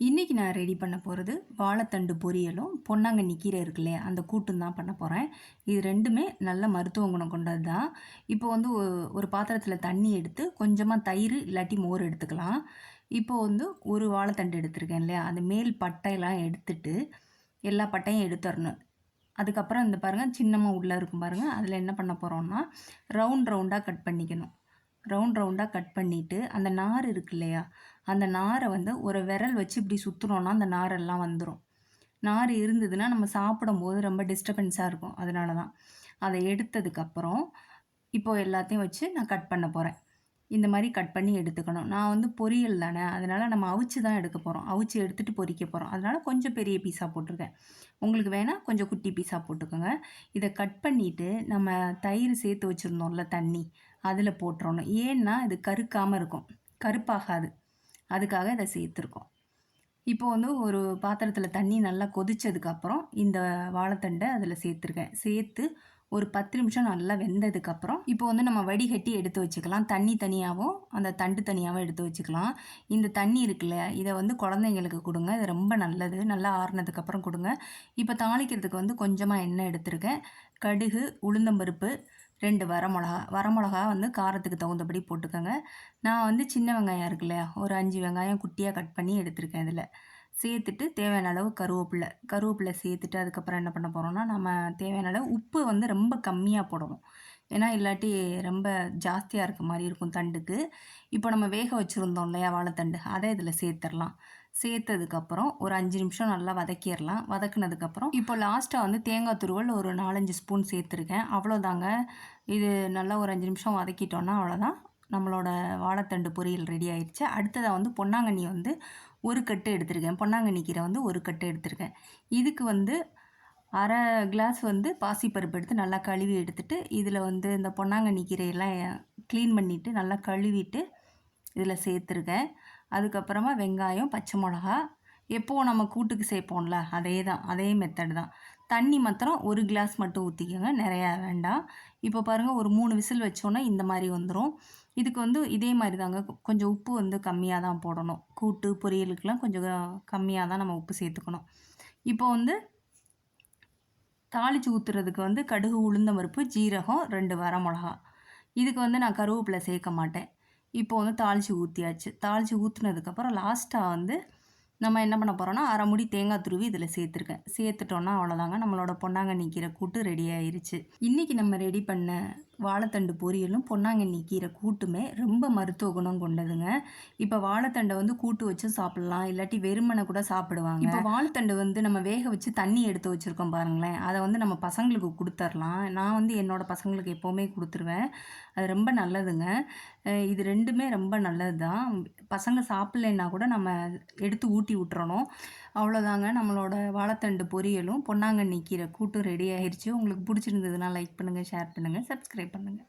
இன்றைக்கி நான் ரெடி பண்ண போகிறது வாழைத்தண்டு பொரியலும் பொன்னாங்கண்ணி கீரை இருக்கு இல்லையா அந்த கூட்டும் தான் பண்ண போகிறேன் இது ரெண்டுமே நல்ல மருத்துவ குணம் கொண்டது தான் இப்போ வந்து ஒரு பாத்திரத்தில் தண்ணி எடுத்து கொஞ்சமாக தயிர் இல்லாட்டி மோர் எடுத்துக்கலாம். இப்போ வந்து ஒரு வாழைத்தண்டு எடுத்திருக்கேன் இல்லையா அந்த மேல் பட்டையெல்லாம் எடுத்துட்டு எல்லா பட்டையும் எடுத்துடணும். அதுக்கப்புறம் இந்த பாருங்கள் சின்னமாக உள்ளே இருக்கும் பாருங்கள் அதில் என்ன பண்ண போகிறோம்னா ரவுண்ட் ரவுண்டாக கட் பண்ணிக்கணும். ரவுண்ட் ரவுண்டாக கட் பண்ணிவிட்டு அந்த நார் இருக்கு இல்லையா அந்த நாரை வந்து ஒரு விரல் வச்சு இப்படி சுற்றுனோன்னா அந்த நாரெல்லாம் வந்துடும் நார் இருந்ததுன்னா நம்ம சாப்பிடும்போது ரொம்ப டிஸ்டர்பன்ஸாக இருக்கும். அதனால தான் அதை எடுத்ததுக்கப்புறம் இப்போது எல்லாத்தையும் வச்சு நான் கட் பண்ண போகிறேன் இந்த மாதிரி கட் பண்ணி எடுத்துக்கணும். நான் வந்து பொரியல் தானே அதனால் நம்ம அவிச்சு தான் எடுக்க போகிறோம் அவிச்சு எடுத்துகிட்டு பொரிக்க போகிறோம் அதனால் கொஞ்சம் பெரிய பீஸாக போட்டிருக்கேன். உங்களுக்கு வேணால் கொஞ்சம் குட்டி பீஸாக போட்டுக்கோங்க. இதை கட் பண்ணிவிட்டு நம்ம தயிர் சேர்த்து வச்சுருந்தோம்ல தண்ணி அதில் போட்டுறணும். ஏன்னா இது கருக்காமல் இருக்கும். கருப்பாகாது. அதுக்காக இதை சேர்த்துருக்கோம். இப்போ வந்து ஒரு பாத்திரத்தில் தண்ணி நல்லா கொதித்ததுக்கப்புறம் இந்த வாழைத்தண்டை அதில் சேர்த்துருக்கேன். சேர்த்து ஒரு பத்து நிமிஷம் நல்லா வெந்ததுக்கப்புறம் இப்போ வந்து நம்ம வடிகட்டி எடுத்து வச்சுக்கலாம். தண்ணி தனியாகவும் அந்த தண்டு தனியாகவும் எடுத்து வச்சுக்கலாம். இந்த தண்ணி இருக்குல்ல இதை வந்து குழந்தைங்களுக்கு கொடுங்க. இது ரொம்ப நல்லது. நல்லா ஆறுனதுக்கப்புறம் கொடுங்க. இப்போ தாளிக்கிறதுக்கு வந்து கொஞ்சமாக எண்ணெய் எடுத்திருக்கேன். கடுகு உளுந்தம்பருப்பு ரெண்டு வரமிளகா. வரமிளகா வந்து காரத்துக்கு தகுந்தபடி போட்டுக்கோங்க. நான் வந்து சின்ன வெங்காயம் இருக்குல்ல ஒரு அஞ்சு வெங்காயம் குட்டியாக கட் பண்ணி எடுத்திருக்கேன் இதில். சேர்த்துட்டு தேவையான அளவு கருவேப்பிலை கருவேப்பிலை சேர்த்துட்டு அதுக்கப்புறம் என்ன பண்ண போகிறோம்னா நம்ம தேவையான அளவு உப்பு வந்து ரொம்ப கம்மியாக போடணும். ஏன்னா இல்லாட்டி ரொம்ப ஜாஸ்தியாக இருக்க மாதிரி இருக்கும் தண்டுக்கு. இப்போ நம்ம வேக வச்சுருந்தோம் இல்லையா வாழைத்தண்டு அதை இதில் சேர்த்துடலாம். சேர்த்ததுக்கப்புறம் ஒரு அஞ்சு நிமிஷம் நல்லா வதக்கிடலாம். வதக்குனதுக்கப்புறம் இப்போ லாஸ்ட்டாக வந்து தேங்காய் துருவல் ஒரு நாலஞ்சு ஸ்பூன் சேர்த்துருக்கேன். அவ்வளோதாங்க. இது நல்லா ஒரு அஞ்சு நிமிஷம் வதக்கிட்டோன்னா அவ்வளோதான். நம்மளோட வாழைத்தண்டு பொரியல் ரெடி ஆயிடுச்சு. அடுத்ததாக வந்து பொன்னாங்கண்ணி வந்து ஒரு கட்டு எடுத்திருக்கேன். பொன்னாங்கண்ணி கீரை வந்து ஒரு கட்டு எடுத்திருக்கேன். இதுக்கு வந்து அரை கிளாஸ் வந்து பாசிப்பருப்பு எடுத்து நல்லா கழுவி எடுத்துட்டு இதில் வந்து இந்த பொன்னாங்கண்ணி கீரையெல்லாம் க்ளீன் பண்ணிவிட்டு நல்லா கழுவிட்டு இதில் சேர்த்துருக்கேன். அதுக்கப்புறமா வெங்காயம் பச்சை மிளகா எப்போது நம்ம கூட்டுக்கு சேர்ப்போம்ல அதே தான் அதே மெத்தட் தான். தண்ணி மாத்திரம் ஒரு கிளாஸ் மட்டும் ஊற்றிக்கோங்க நிறையா வேண்டாம். இப்போ பாருங்கள் ஒரு மூணு விசில் வச்சோன்னா இந்த மாதிரி வந்துடும் இதுக்கு வந்து இதே மாதிரி தாங்க. கொஞ்சம் உப்பு வந்து கம்மியாக தான் போடணும். கூட்டு பொரியலுக்கெலாம் கொஞ்சம் கம்மியாக தான் நம்ம உப்பு சேர்த்துக்கணும். இப்போ வந்து தாளித்து ஊற்றுறதுக்கு வந்து கடுகு உளுந்த பருப்பு ஜீரகம் ரெண்டு வரமிளகா இதுக்கு வந்து நான் கருவேப்பிலை சேர்க்க மாட்டேன். இப்போ வந்து தாளித்து ஊற்றியாச்சு தாளித்து ஊற்றுனதுக்கப்புறம் லாஸ்ட்டாக வந்து நம்ம என்ன பண்ண போகிறோம்னா அரை முடி தேங்காய் துருவி இதில் சேர்த்துருக்கேன். சேர்த்துட்டோன்னா அவ்வளோதாங்க நம்மளோட பொன்னாங்கண்ணி கீரை கூட்டு ரெடி ஆயிருச்சு. இன்றைக்கி நம்ம ரெடி பண்ண வாழைத்தண்டு பொரியலும் பொன்னாங்கண்ணி கீரை கூட்டுமே ரொம்ப மருத்துவ குணம் கொண்டதுங்க. இப்போ வாழைத்தண்டை வந்து கூட்டு வச்சு சாப்பிட்லாம். இல்லாட்டி வெறுமனை கூட சாப்பிடுவாங்க. இப்போ வாழைத்தண்டு வந்து நம்ம வேக வச்சு தண்ணி எடுத்து வச்சுருக்கோம் பாருங்களேன். அதை வந்து நம்ம பசங்களுக்கு கொடுத்துர்லாம். நான் வந்து என்னோடய பசங்களுக்கு எப்போவுமே கொடுத்துருவேன். அது ரொம்ப நல்லதுங்க. இது ரெண்டுமே ரொம்ப நல்லது தான் பசங்க சாப்பிட்லன்னா கூட நம்ம எடுத்து ஊட்டி விட்டுறணும். அவ்வளோதாங்க நம்மளோட வாழைத்தண்டு பொரியலும். பொன்னாங்கண்ணி கீரை கூட்டும் ரெடி ஆயிடுச்சு உங்களுக்கு பிடிச்சிருந்ததுன்னா லைக் பண்ணுங்கள் ஷேர் பண்ணுங்கள் சப்ஸ்கிரைப் பண்ணுங்கள்